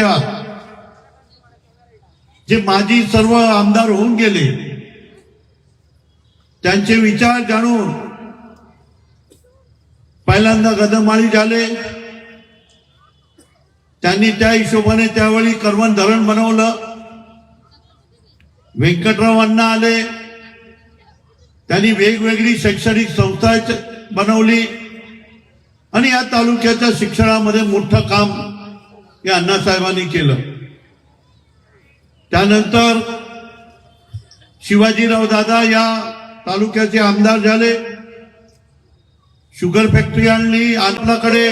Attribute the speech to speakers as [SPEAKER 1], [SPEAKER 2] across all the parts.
[SPEAKER 1] तालुक्याच्या जे माजी सर्व आमदार होऊन गेले त्यांचे विचार जाणून पहिल्यांदा गदमाळी झाले. त्यांनी त्या हिशोबाने त्यावेळी करवण धरण बनवलं. व्यंकटरावांना आले. त्यांनी वेगवेगळी शैक्षणिक संस्था बनवली. आणि या तालुक्याच्या शिक्षणामध्ये मोठं काम या अण्णासाहेबांनी केलं. त्यानंतर शिवाजीराव दादा या तालुक्याचे आमदार झाले. शुगर फॅक्टरी आणली. आपल्याकडे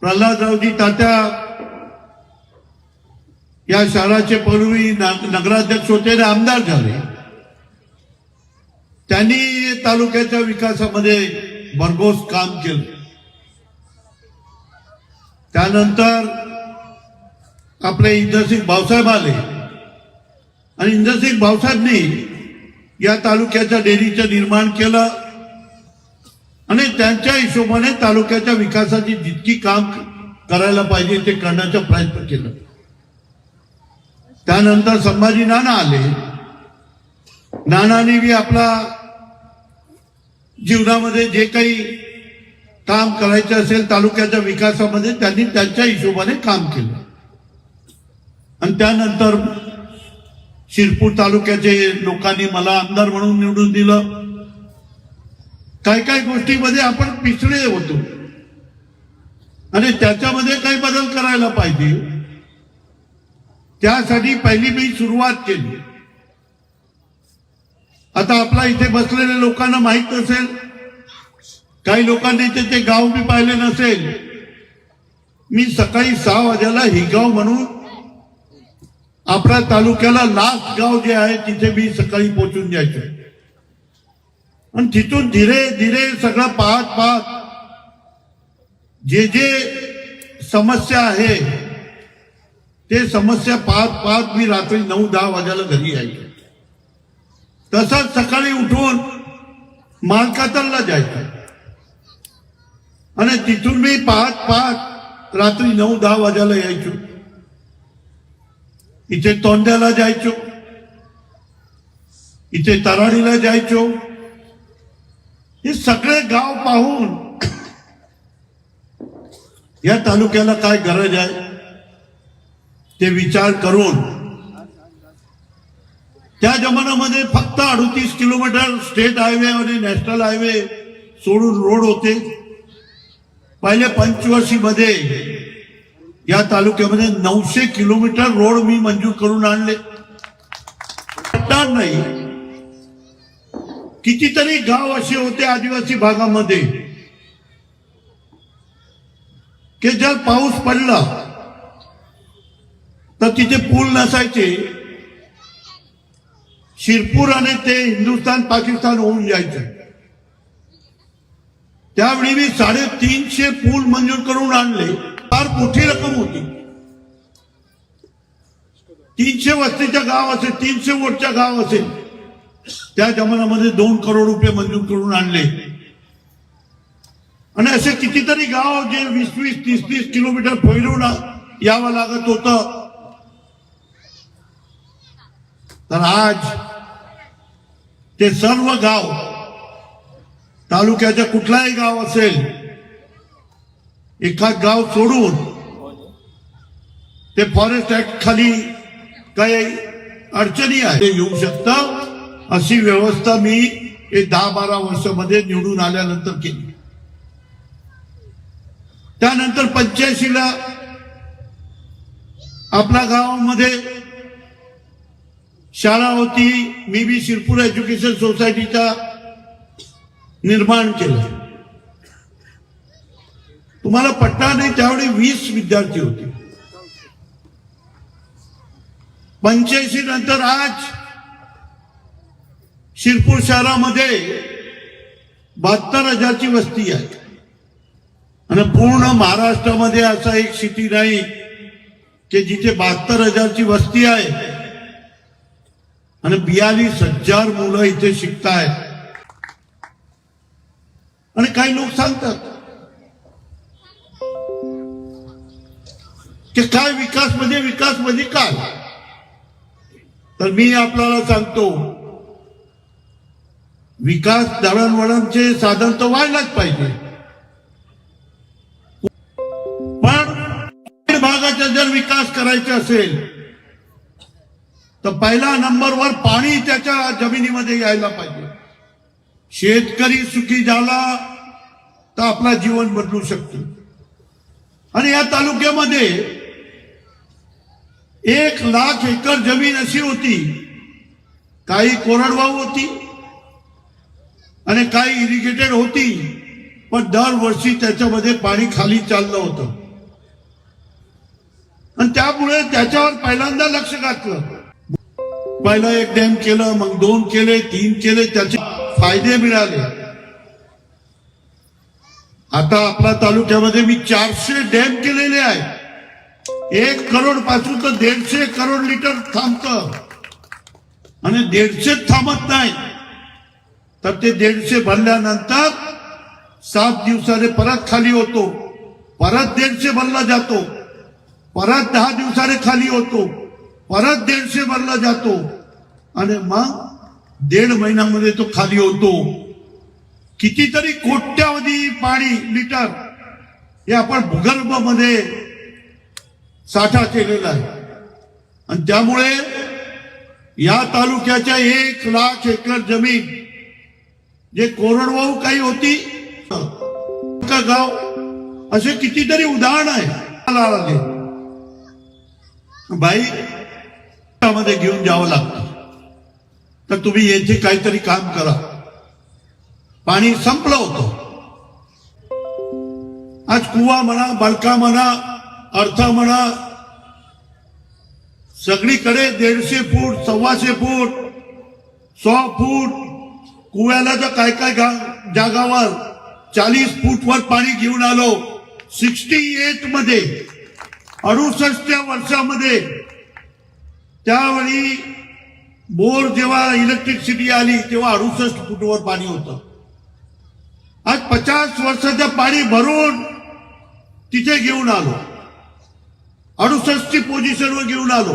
[SPEAKER 1] प्रल्हादरावजी तात्या या शहराचे पूर्वी नगराध्यक्ष होते आणि आमदार झाले. त्यांनी तालुक्याच्या विकासामध्ये भरघोस काम केलं. त्यानंतर आपले इंद्रसिंग भाऊसाहेब आले. आणि इंद्रसिंग भाऊसाहेबनी या तालुक्याच्या डेअरीचं निर्माण केलं. आणि त्यांच्या हिशोबाने तालुक्याच्या विकासाची जितकी काम करायला पाहिजे ते करण्याचा प्रयत्न केला. त्यानंतर संभाजी नाना आले. नानांनी बी आपला जीवनामध्ये जे काही काम करायचं असेल तालुक्याच्या विकासामध्ये त्यांनी त्यांच्या हिशोबाने काम केलं. आणि त्यानंतर शिरपूर तालुक्याचे लोकांनी मला आमदार म्हणून निवडून दिलं. काही काही गोष्टीमध्ये आपण पिछडे होतो. आणि त्याच्यामध्ये काही बदल करायला पाहिजे. त्यासाठी पहिली मी सुरुवात केली. आता आपला इथे बसलेल्या लोकांना माहीत असेल काही लोकांनी ते ते गाव मी पाहिले नसेल. मी सकाळी सहा वाजेला हिगाव म्हणून आपल्या तालुक्याला लास्ट गाव जे आहे तिथे मी सकाळी पोचून जायचो. आणि तिथून धीरे धीरे सगळं पाहत पाहत जे जे समस्या आहे ते समस्या पाहत पाहत मी रात्री नऊ दहा वाजायला घरी यायचो. तसंच सकाळी उठून मालकातरला जायचं. आणि तिथून मी पाहत पाहत रात्री नऊ दहा वाजायला यायचो. इथे तोंड्याला जायचो. इथे तराडीला जायचो. हे सगळे गाव पाहून या तालुक्याला काय गरज आहे ते विचार करून त्या जमान्यामध्ये फक्त अडतीस किलोमीटर स्टेट हायवे आणि नॅशनल हायवे सोडून रोड होते. पहिले पंचवर्षी मध्ये या तालुक्यामध्ये नऊशे किलोमीटर रोड मी मंजूर करून आणले. पटणार नाही. कितीतरी गाव असे होते आदिवासी भागामध्ये की जर पाऊस पडला तर तिथे पूल नसायचे. शिरपूर आणि ते हिंदुस्थान पाकिस्तान होऊन जायचं. त्यावेळी मी साडेतीनशे पूल मंजूर करून आणले. फार मोठी रक्कम होती. तीनशे वस्तीच्या गाव असेल तीनशे वोटच्या गाव असेल त्या जमान्यामध्ये दोन करोड रुपये मंजूर करून आणले. आणि असे कितीतरी गाव जे वीस वीस तीस तीस किलोमीटर फैलून यावं लागत होतं. तर आज ते सर्व गाव तालुक्याच्या कुठलाही गाव असेल एखाद गाव सोडून ते फॉरेस्ट ऍक्ट खाली काही अडचणी आहे ते येऊ शकतं. अशी व्यवस्था मी हे दहा बारा वर्षामध्ये निवडून आल्यानंतर केली. त्यानंतर पंच्याऐंशीला आपल्या गावामध्ये शाळा होती. मी बी शिरपूर एज्युकेशन सोसायटीचा निर्माण केलं. तुम्हाला पट्टा नाही त्यावेळी वीस विद्यार्थी होते. पंच्याऐंशी नंतर आज शिरपूर शहरामध्ये बहात्तर हजारची वस्ती आहे. आणि पूर्ण महाराष्ट्रामध्ये असा एक सिटी नाही की जिथे बहात्तर हजारची वस्ती आहे. आणि बियालीस हजार मुलं इथे शिकतायत. आणि काही लोक सांगतात की काय विकास म्हणजे विकास म्हणजे काय? तर मी आपल्याला सांगतो विकास दळणवळणचे साधन तर व्हायलाच पाहिजे. पण भागाचा जर विकास करायचा असेल तर पहिला नंबरवर पाणी त्याच्या जमिनीमध्ये यायला पाहिजे. शेतकरी सुखी झाला तर आपला जीवन बदलू शकतो. आणि या तालुक्यामध्ये एक लाख एकर जमीन अशी होती काही कोरडवाहू होती आणि काही इरिगेटेड होती पण दरवर्षी त्याच्यामध्ये पाणी खाली चाललं होतं. आणि त्यामुळे त्याच्यावर पहिल्यांदा लक्ष घातलं. पहिला एक डॅम केलं मग दोन केले तीन केले त्याच्या फायदे मिळाले. आता आपल्या तालुक्यामध्ये मी चारशे डॅम केलेले आहे एक करोडपासून तर दीडशे करोड लिटर थांबत. आणि दीडशे थांबत नाही. तर ते दीडशे भरल्यानंतर सात दिवसाने परत खाली होतो. परत दीडशे भरला जातो. परत दहा दिवसाने खाली होतो. परत दीडशे भरला जातो. आणि मग दीड महिन्यामध्ये तो खाली होतो. कितीतरी कोट्यावधी पाणी लिटर हे आपण भूगर्भामध्ये साठा केलेला आहे. आणि त्यामुळे या तालुक्याच्या एक लाख एकर जमीन जे कोरडवाहू काही होती का गाव असे कितीतरी उदाहरण आहे. मला बाई मध्ये घेऊन जावं लागतं. तर तुम्ही येथे काहीतरी काम करा. पाणी संपलं होतं. आज कुवा म्हणा बळका म्हणा अर्थ म्हणा सगळीकडे दीडशे फूट सव्वाशे फूट सो फूट कुव्याला तर काय काय जागावर चाळीस फूट वर पाणी घेऊन आलो सिक्स्टी एटमध्ये अडुसष्टच्या वर्षामध्ये त्यावेळी बोर जेव्हा इलेक्ट्रिसिटी आली तेव्हा अडुसष्ट फुटवर पाणी होतं. आज पचास वर्षाचं पाणी भरून तिथे घेऊन आलो. अडुसष्टची पोझिशनवर घेऊन आलो.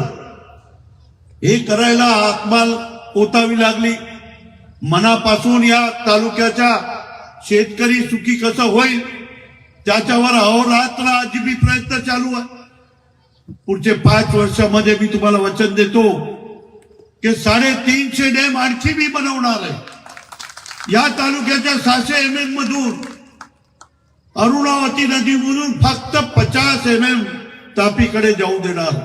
[SPEAKER 1] हे करायला आत्माल ओतावी लागली. मनापासून या तालुक्याच्या शेतकरी सुखी कसं होईल त्याच्यावर अहोरात्र अजिबी प्रयत्न चालू आहे. पुढचे पाच वर्षामध्ये मी तुम्हाला वचन देतो. की साडेतीनशे डॅम आणखी मी बनवणार आहे. या तालुक्याच्या सहाशे एम एम मधून अरुणावती नदीमधून फक्त पचास एम एम तापीकडे जाऊ देणार.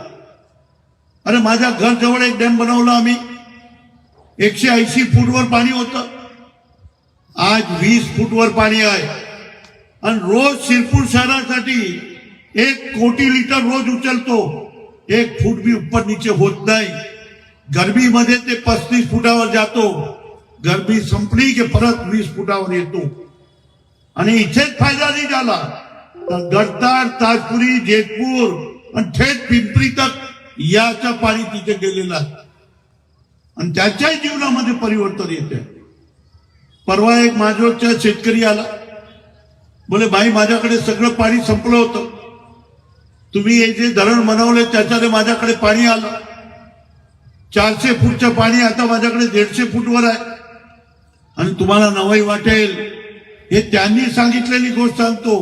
[SPEAKER 1] अरे माझ्या घर जवळ एक डॅम बनवला आम्ही. एकशे ऐंशी फूटवर पाणी होतं. आज वीस फूटवर पाणी आहे. आणि रोज शिरपूर शहरासाठी एक कोटी लिटर रोज उचलतो. एक फूट बी ऊपर नीचे होत नाही. गरमीमध्ये ते पस्तीस फुटावर जातो. गरमी संपली की परत वीस फुटावर येतो. आणि इथेच फायदा नाही झाला. तर गडतार ताजपुरी जेतपूर आणि थेट पिंपरी तक याचं पाणी तिथे गेलेलं आहे. आणि त्याच्याही जीवनामध्ये परिवर्तन येते परवा एक माझ्या शेतकरी आला. बोले भाई माझ्याकडे सगळं पाणी संपलं होतं. तुम्ही हे जे धरण बनवले त्याच्याने माझ्याकडे पाणी आलं. चारशे फूटचं पाणी आता माझ्याकडे दीडशे फूटवर आहे. आणि तुम्हाला नवाई वाटेल. हे त्यांनी सांगितलेली गोष्ट सांगतो.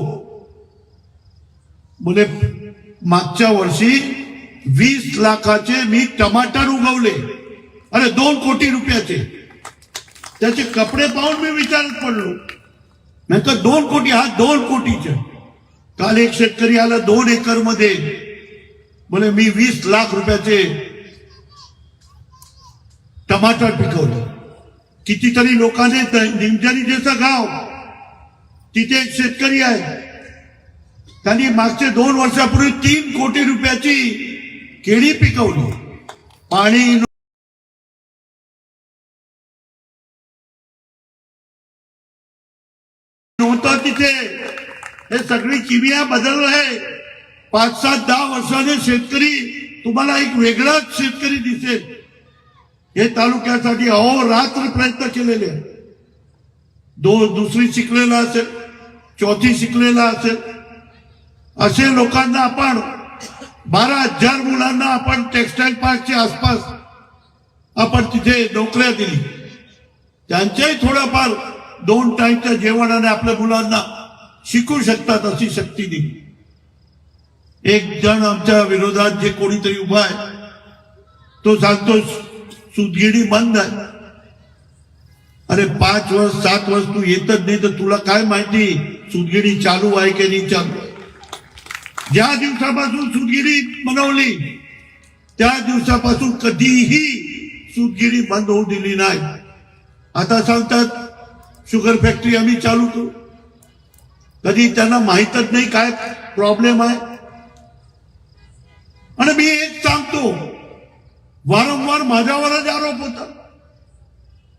[SPEAKER 1] बोले मागच्या वर्षी वीस लाखाचे मी टमाटर उगवले. अरे दोन कोटी रुपयाचे. त्याचे कपडे पाहून मी विचारत पडलो. नाही दोन कोटी हा दोन कोटीचे. काल एक शेतकरी आला दोन एकरमध्ये बोले मी वीस लाख रुपयाचे टमाटर पिकवलं. कितीतरी लोकांनी निमजरी जसं गाव तिथे एक शेतकरी आहे. त्यांनी मागचे दोन वर्षापूर्वी तीन कोटी रुपयाची केळी पिकवली. पाणी नव्हतं तिथे. हे सगळी किमिया बदललं आहे. पाच सात दहा वर्षाने शेतकरी तुम्हाला एक वेगळाच शेतकरी दिसेल. हे तालुक्यासाठी अहोरात्र प्रयत्न केलेले दो दुसरी शिकलेला असेल चौथी शिकलेला असेल असे लोकांना आपण बारा हजार मुलांना आपण टेक्सटाईल पार्कच्या आसपास आपण तिथे नोकऱ्या दिली. त्यांच्याही थोडंफार दोन टाईमच्या जेवणाने आपल्या मुलांना शिकू शकतात अशी शक्ती दिली. एक जण आमच्या विरोधात जे कोणीतरी उभा आहे तो सांगतो सुदगिरी बंद आहे. अरे पाच वर्ष सात वर्ष तू येतच नाही तर तुला काय माहिती? सुदगिरी चालू आहे की नाही चालू आहे? ज्या दिवसापासून सुदगिरी बनवली त्या दिवसापासून कधीही सुदगिरी बंद होऊ दिली नाही. आता सांगतात शुगर फॅक्टरी आम्ही चालू करू. कधी त्यांना माहीतच नाही काय प्रॉब्लेम आहे. आणि मी एक सांगतो वारंवार माझ्यावरच आरोप होता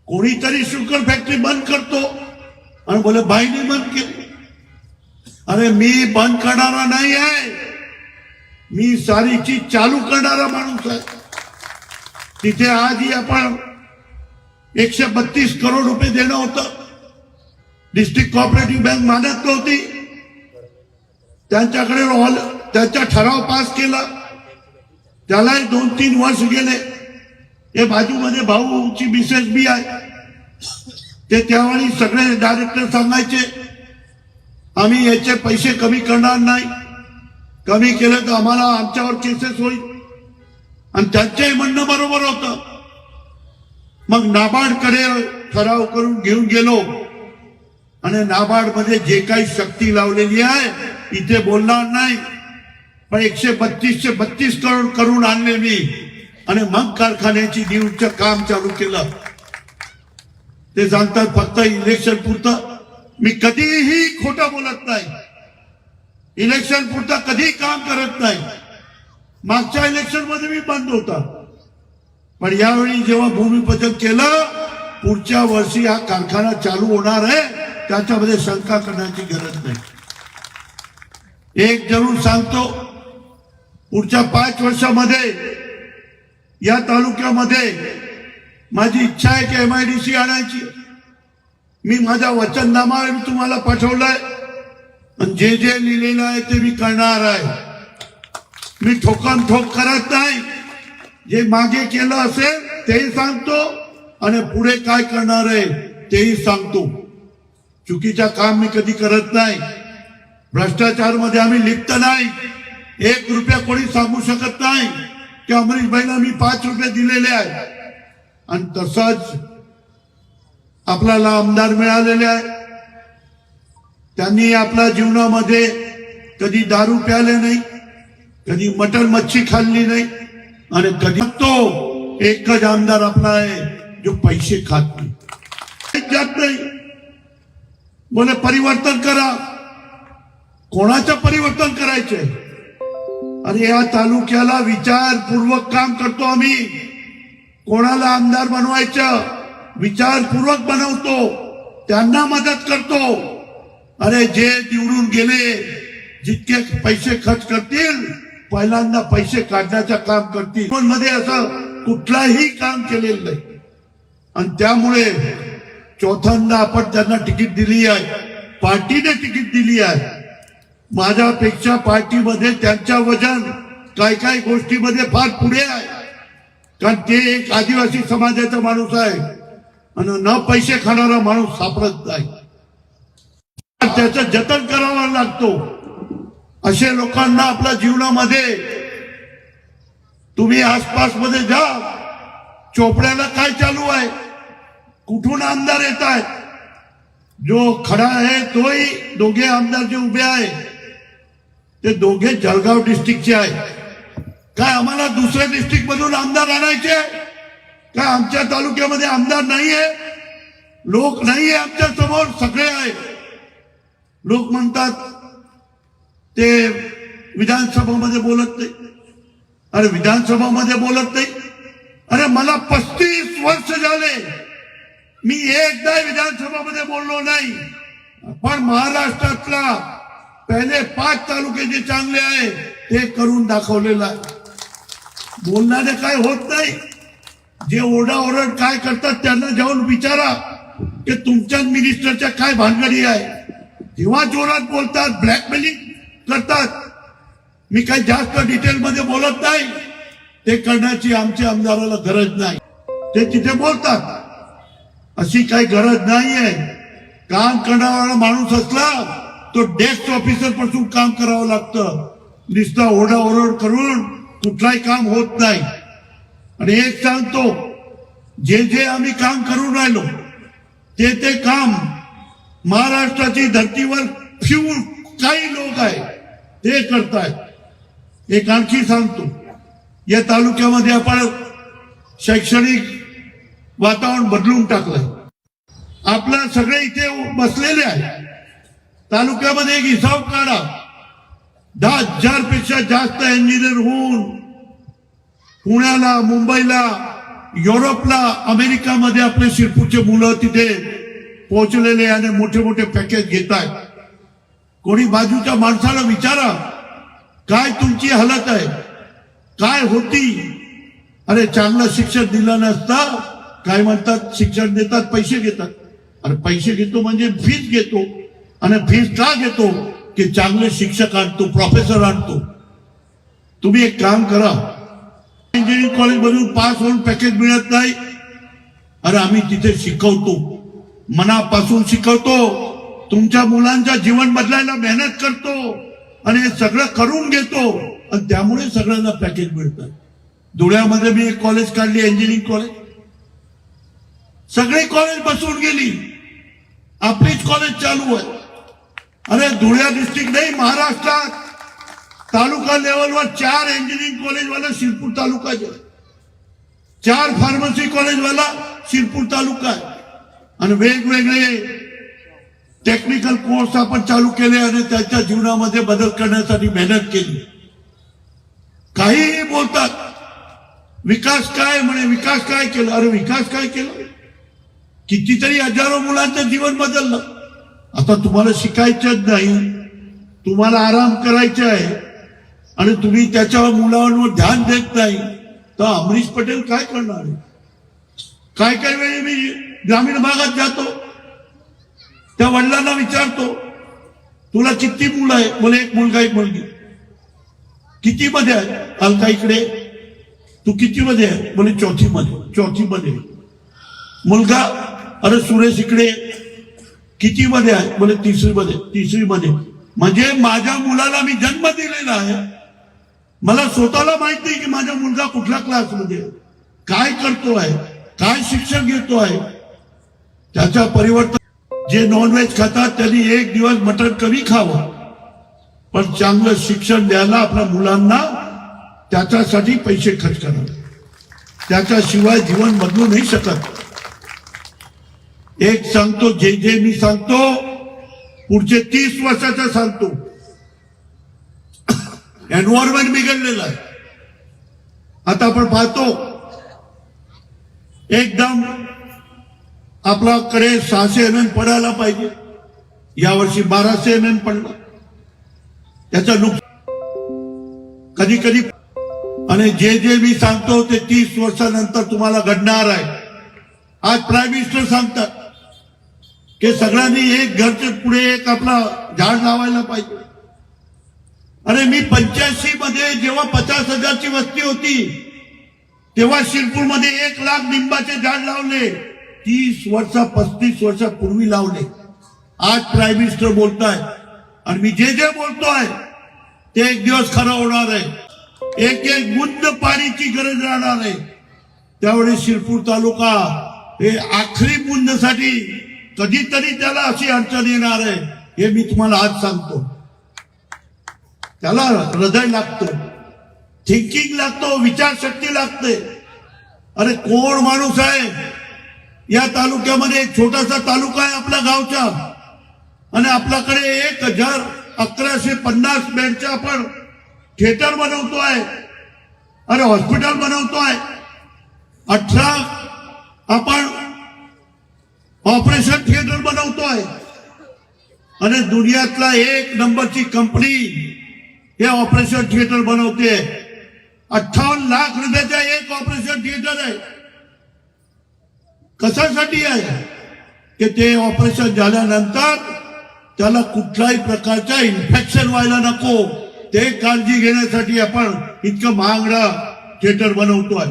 [SPEAKER 1] कोणीतरी शुगर फॅक्टरी बंद करतो. आणि बोले बाईने बंद केली. अरे मी बंद करणारा नाही आहे. मी सारी चीज चालू करणारा माणूस आहे. तिथे आधी आपण एकशे बत्तीस करोड रुपये देणं होतं. डिस्ट्रिक्ट कॉपरेटिव्ह बँक मानत नव्हती. त्यांच्याकडे त्यांचा ठराव पास केला. त्यालाही दोन तीन वर्ष गेले. हे बाजूमध्ये भाऊची मिसेस बी आहे. ते त्यावेळी सगळे डायरेक्टर सांगायचे आम्ही याचे पैसे कमी करणार नाही. कमी केले तर आम्हाला आमच्यावर केसेस होईल. आणि त्यांचंही म्हणणं बरोबर होतं. मग नाबार्डकडे ठराव करून घेऊन गेलो. आणि नाबार्डमध्ये जे काही शक्ती लावलेली आहे इथे बोलणार नाही. पण एकशे बत्तीसशे बत्तीस करोड करून आणले मी. आणि मग कारखान्याची न्यूजचं काम चालू केलं. ते जाणतात फक्त इलेक्शन पुरतं. मी कधीही खोटं बोलत नाही. इलेक्शन पुरतं कधी काम करत नाही. मागच्या इलेक्शनमध्ये मी बंद होता. पण यावेळी जेव्हा भूमिपूजन केलं पुढच्या वर्षी हा कारखाना चालू होणार आहे त्याच्यामध्ये शंका करण्याची गरज नाही. एक जरूर सांगतो पुढच्या पाच वर्षामध्ये या तालुक्यामध्ये माझी इच्छा आहे की एम आय डी सी आणायची. मी माझा वचननामा मी तुम्हाला पाठवलाय. आणि जे जे लिहिलेलं आहे ते मी करणार आहे. मी ठोकान ठोक करत नाही. जे मागे केलं असेल तेही सांगतो आणि पुढे काय करणार आहे तेही सांगतो. चुकीच्या काम मी कधी करत नाही. भ्रष्टाचारमध्ये आम्ही लिप्त नाही. एक रुपया कोणी सांगू शकत नाही की अमरीशबाईला मी पाच रुपये दिलेले आहे आणि तसंच आपल्याला आमदार मिळालेले आहे त्यांनी आपल्या जीवनामध्ये कधी दारू प्याले नाही कधी मटन मच्छी खाल्ली नाही आणि कधी तो एकच आमदार आपला आहे जो पैसे खात नाही. जात नाही. बोले परिवर्तन करा. कोणाचं परिवर्तन करायचंय? अरे या तालुक्याला विचारपूर्वक काम करतो आम्ही. कोणाला आमदार बनवायचं विचारपूर्वक बनवतो त्यांना मदत करतो. अरे जे निवडून गेले जितके पैसे खर्च करतील पहिल्यांदा पैसे काढण्याचं काम करतील. पण मध्ये असं कुठलाही काम केलेलं नाही. आणि त्यामुळे चौथ्यांदा आपण त्यांना तिकीट दिली आहे पार्टीने तिकीट दिली आहे माझ्यापेक्षा पार्टीमध्ये त्यांच्या वजन काय काय गोष्टीमध्ये फार पुढे आहे. कारण ते एक आदिवासी समाजाचा माणूस आहे. आणि न पैसे खाणारा माणूस सापडत नाही. त्याचं जतन करावा लागतो. असे लोकांना आपल्या जीवनामध्ये तुम्ही आसपासमध्ये जा. चोपड्याला काय चालू आहे? कुठून आमदार येत आहेत? जो खडा आहे तोही दोघे आमदार जे उभे आहे ते दोघे जळगाव डिस्ट्रिक्टचे आहे. काय आम्हाला दुसऱ्या डिस्ट्रिक्ट मधून आमदार आणायचे? काय आमच्या तालुक्यामध्ये आमदार नाहीये? लोक नाहीये आमच्यासमोर सगळे आहे. लोक म्हणतात ते विधानसभामध्ये बोलत नाही. अरे विधानसभामध्ये बोलत नाही? अरे मला पस्तीस वर्ष झाले. मी एकदा विधानसभामध्ये बोललो नाही. पण महाराष्ट्रातला पहिले पाच तालुके जे चांगले आहे ते करून दाखवलेलं आहे. बोलण्याने काय होत नाही. जे ओरडाओरड काय करतात त्यांना जाऊन विचारा की तुमच्या मिनिस्टरच्या काय भानगडी आहे. जेव्हा जोरात बोलतात ब्लॅकमेलिंग करतात. मी काही जास्त डिटेलमध्ये बोलत नाही. ते करण्याची आमच्या आमदाराला गरज नाही. ते तिथे बोलतात. अशी काही गरज नाहीये. काम करणारा माणूस असला तो डेस्क ऑफिसरपासून काम करावं लागतं. नुसता ओरडाओरड करून कुठलाही काम होत नाही. आणि एक सांगतो जे जे आम्ही काम करून राहिलो ते ते काम महाराष्ट्राची धर्तीवर फ्यू काही लोक आहे ते करतायत. एक आणखी सांगतो या तालुक्यामध्ये आपण शैक्षणिक वातावरण बदलून टाकलंय. आपला सगळे इथे बसलेले आहे तालुक्यामध्ये एक हिसाब काढा. दहा हजारपेक्षा जास्त इंजिनियर होऊन पुण्याला मुंबईला युरोपला अमेरिकामध्ये आपले शिरपूरचे मुलं तिथे पोहोचलेले आणि मोठे मोठे पॅकेज घेत आहेत. कोणी बाजूच्या माणसाला विचारा काय तुमची हालत आहे? काय होती? अरे चांगलं शिक्षण दिलं नसता. काय म्हणतात? शिक्षण देतात पैसे घेतात. अरे पैसे घेतो म्हणजे फीज घेतो. आणि फीस का घेतो की चांगले शिक्षक आणतो प्रोफेसर आणतो. तुम्ही एक काम करा. इंजिनिअरिंग कॉलेजमधून पास होऊन पॅकेज मिळत नाही. अरे आम्ही तिथे शिकवतो. मनापासून शिकवतो. तुमच्या मुलांच्या जीवन बदलायला मेहनत करतो. आणि हे सगळं करून घेतो. आणि त्यामुळे सगळ्यांना पॅकेज मिळतं धुळ्यामध्ये मी एक कॉलेज काढली इंजिनिअरिंग कॉलेज सगळी कॉलेज बसून गेली. आपलीच कॉलेज चालू आहे. अरे धुळ्या डिस्ट्रिक्ट नाही महाराष्ट्रात. तालुका लेवलवर चार इंजिनिअरिंग कॉलेजवाला शिरपूर तालुका आहे. चार फार्मसी कॉलेजवाला शिरपूर तालुका आहे. आणि वेगवेगळे टेक्निकल कोर्स आपण चालू केले आणि त्यांच्या जीवनामध्ये बदल करण्यासाठी मेहनत केली. काहीही बोलतात विकास काय? म्हणे विकास काय केलं? अरे विकास काय केलं? कितीतरी हजारो मुलांचं जीवन बदललं. आता तुम्हाला शिकायचंच नाही. तुम्हाला आराम करायचा आहे. आणि तुम्ही त्याच्या मुलांवर ध्यान देत नाही. तर अमरीश पटेल काय करणार आहे? काय काय वेळी मी ग्रामीण भागात जातो? त्या वडिलांना विचारतो तुला किती मुलं आहे मला एक मुलगा एक मुलगी. किती मध्ये आहे अलका इकडे. तू किती मध्ये आहे? बोले चौथी मध्ये चौथी मध्ये. मुलगा? अरे सुरेश इकडे. किती मध्ये आहे? बोले तिसरी मध्ये तिसरी मध्ये म्हणजे माझ्या मुलाला मी जन्म दिलेला आहे. मला स्वतःला माहीत नाही की माझा मुलगा कुठल्या क्लासमध्ये काय करतो आहे? काय शिक्षण घेतो आहे? त्याच्या परिवर्तन जे नॉनव्हेज खातात त्यांनी एक दिवस मटण कमी खावं. पण चांगलं शिक्षण द्यायला आपल्या मुलांना त्याच्यासाठी पैसे खर्च करावे. त्याच्याशिवाय जीवन बदलू नाही शकत. एक सांगतो जे जे मी सांगतो पुढचे तीस वर्षाचा सांगतो. एन्व्हायरमेंट बिघडलेलं आहे. आता आपण पाहतो एकदम आपल्याकडे सहाशे एम एम पडायला पाहिजे. यावर्षी बाराशे एम एम पडलं. त्याचं नुकसान कधी कधी आणि जे जे मी सांगतो ते तीस वर्षानंतर तुम्हाला घडणार आहे. आज प्राईम मिनिस्टर सांगतात की सगळ्यांनी एक घरचे पुढे एक आपला झाड लावायला पाहिजे. अरे मी पंच्याऐंशी मध्ये जेव्हा पचास हजारची वस्ती होती तेव्हा शिरपूरमध्ये एक लाख लिंबाचे झाड लावले. तीस वर्ष पस्तीस वर्षापूर्वी लावले. आज प्राईम मिनिस्टर बोलताय. आणि मी जे जे बोलतोय ते एक दिवस खरं होणार आहे. एक एक बुंद पाणीची गरज राहणार आहे. त्यावेळी शिरपूर तालुका हे आखरी बुंदसाठी कधीतरी त्याला अशी अडचण येणार आहे हे मी तुम्हाला आज सांगतो. त्याला हृदय लागतो. थिंकिंग लागतो विचारशक्ती लागते. अरे कोण माणूस आहे? या तालुक्यामध्ये एक छोटासा तालुका आहे आपल्या गावचा. आणि आपल्याकडे एक हजार अकराशे पन्नास बेडचा आपण थिएटर आहे. अरे हॉस्पिटल बनवतो आहे. अठरा आपण ऑपरेशन थिएटर बनवतोय. आणि दुनियातला एक नंबरची कंपनी हे ऑपरेशन थिएटर बनवते. अठ्ठावन्न लाख रुपयाचा एक ऑपरेशन थिएटर आहे. कशासाठी आहे? की ते ऑपरेशन झाल्यानंतर त्याला कुठल्याही प्रकारचा इन्फेक्शन व्हायला नको. ते काळजी घेण्यासाठी आपण इतकं महागडा थिएटर बनवतोय.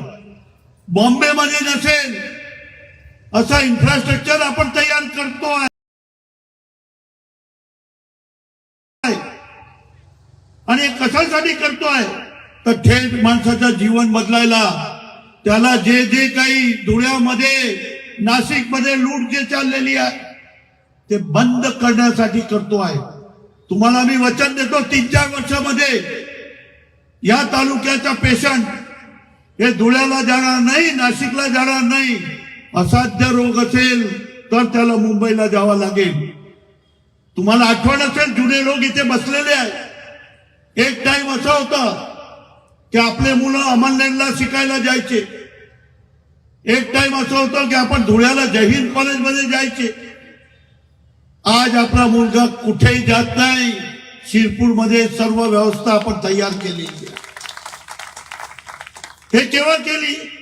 [SPEAKER 1] बॉम्बेमध्ये नसेल असा इन्फ्रास्ट्रक्चर आपण तयार करतो आहे आणि कशासाठी करतोय? तर थेट माणसाचं जीवन बदलायला. त्याला जे जे काही धुळ्यामध्ये नाशिकमध्ये लूट जे चाललेली आहे ते बंद करण्यासाठी करतो आहे. तुम्हाला मी वचन देतो तीन चार वर्षामध्ये या तालुक्याचा पेशंट हे धुळ्याला जाणार नाही नाशिकला जाणार नाही. असाध्य रोग असेल तर त्याला मुंबईला जावं लागेल. तुम्हाला आठवण असेल जुने लोक इथे बसलेले आहेत. एक टाइम असा होता की आपले मुलं अमरनेरला शिकायला जायचे. एक टाइम असं होतं की आपण धुळ्याला जयहिंद कॉलेजमध्ये जायचे. आज आपला मुलगा कुठेही जात नाही. शिरपूरमध्ये सर्व व्यवस्था आपण तयार केली हे केव्हा केली?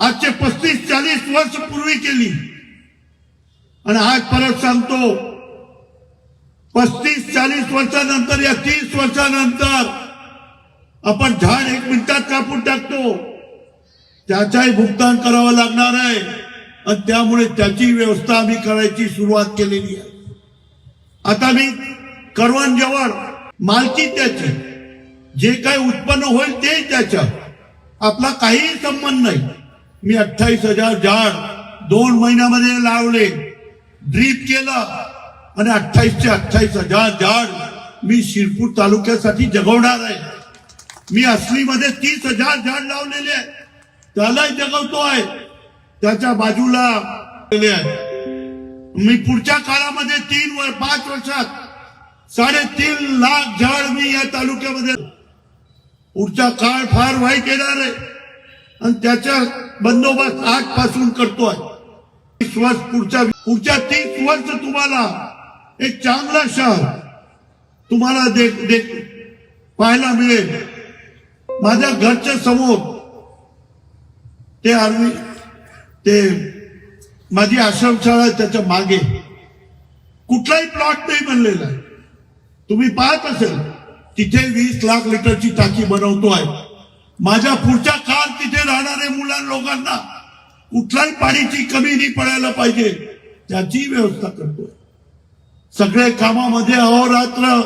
[SPEAKER 1] आजचे पस्तीस चाळीस वर्ष पूर्वी केली. आणि आज परत सांगतो पस्तीस चाळीस वर्षानंतर या तीस वर्षानंतर आपण झाड एक मिनिटात कापून टाकतो. त्याचाही भुगतान करावं लागणार आहे. आणि त्यामुळे त्याची व्यवस्था आम्ही करायची सुरुवात केलेली आहे. आता मी करवण जवळ मालकी त्याची जे काही उत्पन्न होईल ते त्याच्या. आपला काहीही संबंध नाही. मी अठ्ठावीस हजार झाड दोन महिन्यामध्ये लावले. ड्रीप केलं. आणि अठ्ठावीसचे अठ्ठावीस हजार झाड मी शिरपूर तालुक्यासाठी जगवणार आहे. मी असलीमध्ये तीस हजार झाड लावलेले आहे. त्यालाही जगवतो आहे त्याच्या बाजूला मी पुढच्या काळामध्ये तीन वर पाच वर्षात साडेतीन लाख झाड मी या तालुक्यामध्ये पुढचा काळ फार वाईट येणार आहे. आणि त्याचा बंदोबस्त आजपासून करतोय. तीस वर्ष पुढच्या पुढच्या तीस वर्ष तुम्हाला एक चांगला शहर तुम्हाला देख देख पाहायला मिळेल. माझ्या घरच्या समोर ते आर्मी ते माझी आश्रमशाळा आहे त्याच्यामागे. कुठलाही प्लॉट नाही बनलेला आहे. तुम्ही पाहत असेल तिथे वीस लाख लिटरची टाकी आहे माझ्या पुढच्या काळ तिथे राहणारे मुलां लोकांना कुठल्याही पाण्याची कमी नाही पडायला पाहिजे. त्याची व्यवस्था करतोय. सगळे कामामध्ये अहोरात्र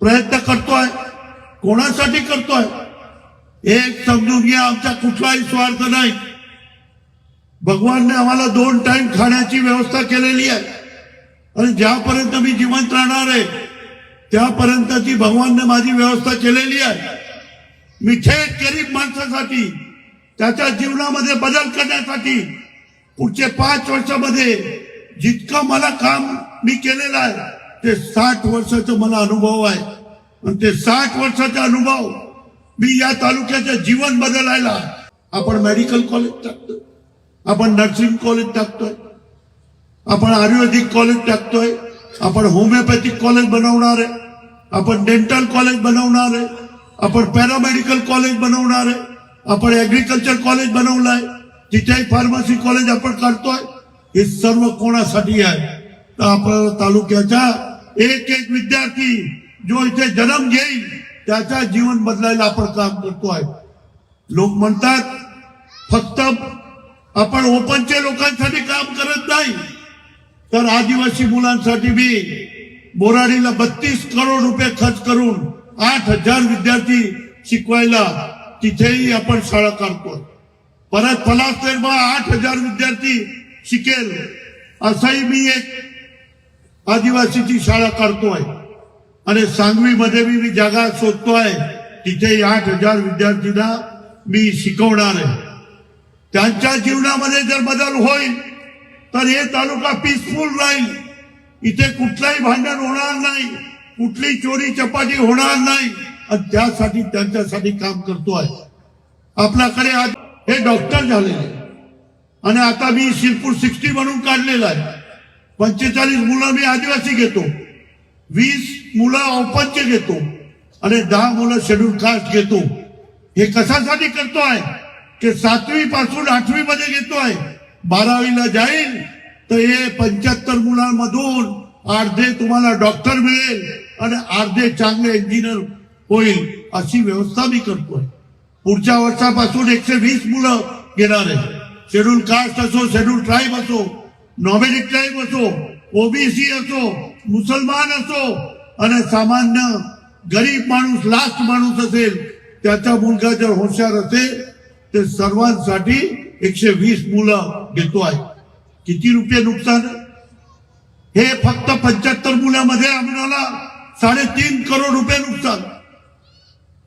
[SPEAKER 1] प्रयत्न करतोय. कोणासाठी करतोय? एक समजून घ्या आमचा कुठलाही स्वार्थ नाही. भगवानने आम्हाला दोन टाइम खाण्याची व्यवस्था केलेली आहे. आणि ज्यापर्यंत मी जिवंत राहणार आहे त्यापर्यंतची भगवानने माझी व्यवस्था केलेली आहे. मी थेट गरीब माणसासाठी त्याच्या जीवनामध्ये बदल करण्यासाठी पुढचे पाच वर्षामध्ये जितकं मला काम मी केलेलं आहे ते साठ वर्षाचा मला अनुभव आहे. आणि ते साठ वर्षाचा अनुभव मी या तालुक्याचं जीवन बदलायला आपण मेडिकल कॉलेज टाकतोय आपण नर्सिंग कॉलेज टाकतोय आपण आयुर्वेदिक कॉलेज टाकतोय आपण होमिओपॅथिक कॉलेज बनवणार आहे आपण डेंटल कॉलेज बनवणार आहे आपण पॅरामेडिकल कॉलेज बनवणार आहे आपण ऍग्रिकल्चर कॉलेज बनवलंय तिथेही फार्मसी कॉलेज आपण काढतोय हे सर्व कोणासाठी आहे? तर आपल्या तालुक्याचा एक एक विद्यार्थी जो इथे जन्म घेईल, त्याचा जीवन बदलायला आपण काम करतोय लोक म्हणतात, फक्त आपण ओपनच्या लोकांसाठी काम करत नाही तर आदिवासी मुलांसाठी मी बोराडीला बत्तीस करोड रुपये खर्च करून आठ हजार विद्यार्थी शिकवायला तिथेही आपण शाळा काढतो. परत पलासनेरमा आठ हजार विद्यार्थी शिकेल असाही मी एक आदिवासीची शाळा काढतोय. आणि सांगवीमध्ये मी मी जागा शोधतोय तिथेही आठ हजार विद्यार्थींना मी शिकवणार आहे. त्यांच्या जीवनामध्ये जर बदल होईल तर हे तालुका पीसफुल राहील. इथे कुठलाही भांडण होणार नाही. कुठली चोरी चपाटी होणार नाही. आणि त्यासाठी त्यांच्यासाठी काम करतो आहे. आपल्याकडे आज हे डॉक्टर झालेले आणि आता मी शिरपूर सिक्स्टी म्हणून काढलेला आहे. पंचेचाळीस मुलं मी आदिवासी घेतो. वीस मुलं ओपनचे घेतो. आणि दहा मुलं शेड्यूल कास्ट घेतो. हे कशासाठी करतोय की सातवी पासून आठवी मध्ये आहे. बारावीला जाईल तर हे पंच्याहत्तर मुलांमधून अर्धे तुम्हाला डॉक्टर मिळेल आणि अर्धे चांगले इंजिनियर होईल अशी व्यवस्था मी करतोय. पुढच्या वर्षापासून एकशे वीस मुलं घेणार आहे. शेड्यूल कास्ट असो शेड्यूल ट्राईब असो नॉमिनी ट्राईब असो ओबीसी असो मुसलमान असो आणि सामान्य गरीब माणूस लास्ट माणूस असेल त्याचा मुलगा जर हुशार असेल ते सर्वांसाठी एकशे वीस मुलं घेतो किती रुपये नुकसान? हे फक्त पंच्याहत्तर मुलामध्ये आम्हाला साडेतीन करोड रुपये नुकसान.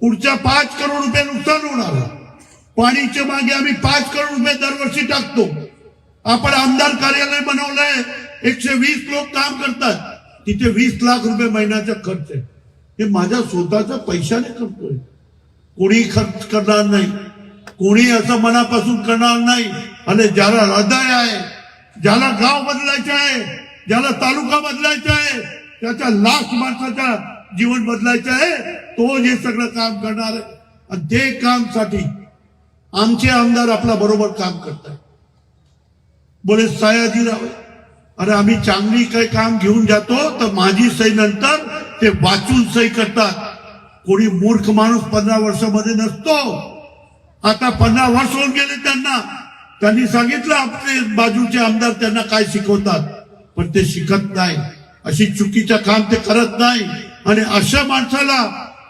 [SPEAKER 1] पुढच्या पाच करोड रुपये नुकसान होणार. पाणीच्या मागे आम्ही पाच करोड रुपये दरवर्षी टाकतो. आपण आमदार कार्यालय बनवलंय. एकशे वीस लोक काम करतात. तिथे वीस लाख रुपये महिन्याचा खर्च आहे. हे माझ्या स्वतःच्या पैशाने करतोय. कोणी खर्च करणार नाही. कोणी असं मनापासून करणार नाही. आणि ज्याला हृदय आहे ज्याला गाव बदलायचं आहे ज्याला तालुका बदलायचा आहे त्याच्या लाख माणसाच्या जीवन बदलायचं आहे तो हे सगळं काम करणार आहे. आणि ते कामसाठी आमचे आमदार आपला बरोबर काम करतात बोले सयाजीराव अरे आम्ही चांगली काही काम घेऊन जातो तर माझी सही नंतर ते वाचून सही करतात. कोणी मूर्ख माणूस पंधरा वर्षामध्ये नसतो. आता पन्नास वर्ष होऊन गेले त्यांना. त्यांनी सांगितलं आपले बाजूचे आमदार त्यांना काय शिकवतात. पण ते शिकत नाही. अशी चुकीचं काम ते करत नाही. आणि अशा माणसाला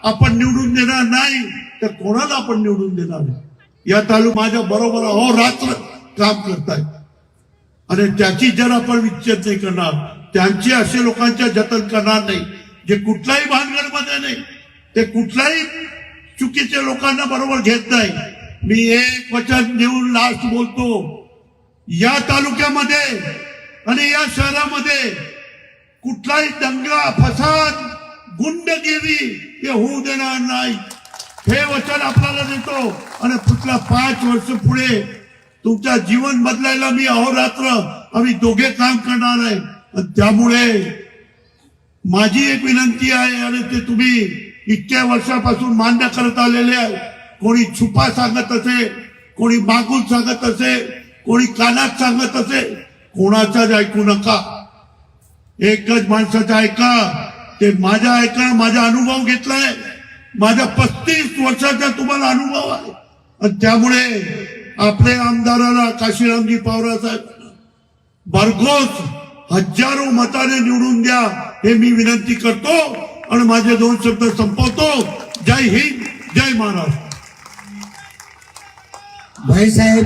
[SPEAKER 1] आपण निवडून देणार नाही तर कोणाला आपण निवडून देणार नाही? या तालुका माझ्या बरोबर अहोरात्र काम करतायत. आणि त्याची जर आपण विच्छेद नाही करणार त्यांची असे लोकांच्या जतन करणार नाही जे कुठलाही भानगडमध्ये नाही ते कुठलाही चुकीच्या लोकांना बरोबर घेत नाही. मी एक वचन देऊन लास्ट बोलतो. या तालुक्यामध्ये आणि या शहरामध्ये कुठलाही दंगा फसाद गुंडगिरी हे होऊ देणार नाही. हे वचन आपल्याला देतो. आणि पुढच्या पाच वर्ष पुढे तुमच्या जीवन बदलायला मी अहोरात्र आम्ही दोघे काम करणार आहे. आणि त्यामुळे माझी एक विनंती आहे आणि ते तुम्ही इतक्या वर्षापासून मान्य करत आलेले आहे. कोणी छुपा सांगत असे कोणी मागून सांगत असे कोणी कानात सांगत असे कोणाचाच ऐकू नका. एकच माणसाचं ऐका ते माझ्या ऐका माझा अनुभव घेतलाय. माझ्या पस्तीस वर्षाचा तुम्हाला अनुभव आहे. आणि त्यामुळे आपले आमदाराला काशीरामजी पावरा साहेब भरघोस हजारो मताने निवडून द्या हे मी विनंती करतो. आणि माझे दोन शब्द संपवतो. जय हिंद जय महाराष्ट्र.
[SPEAKER 2] भाईसाहेब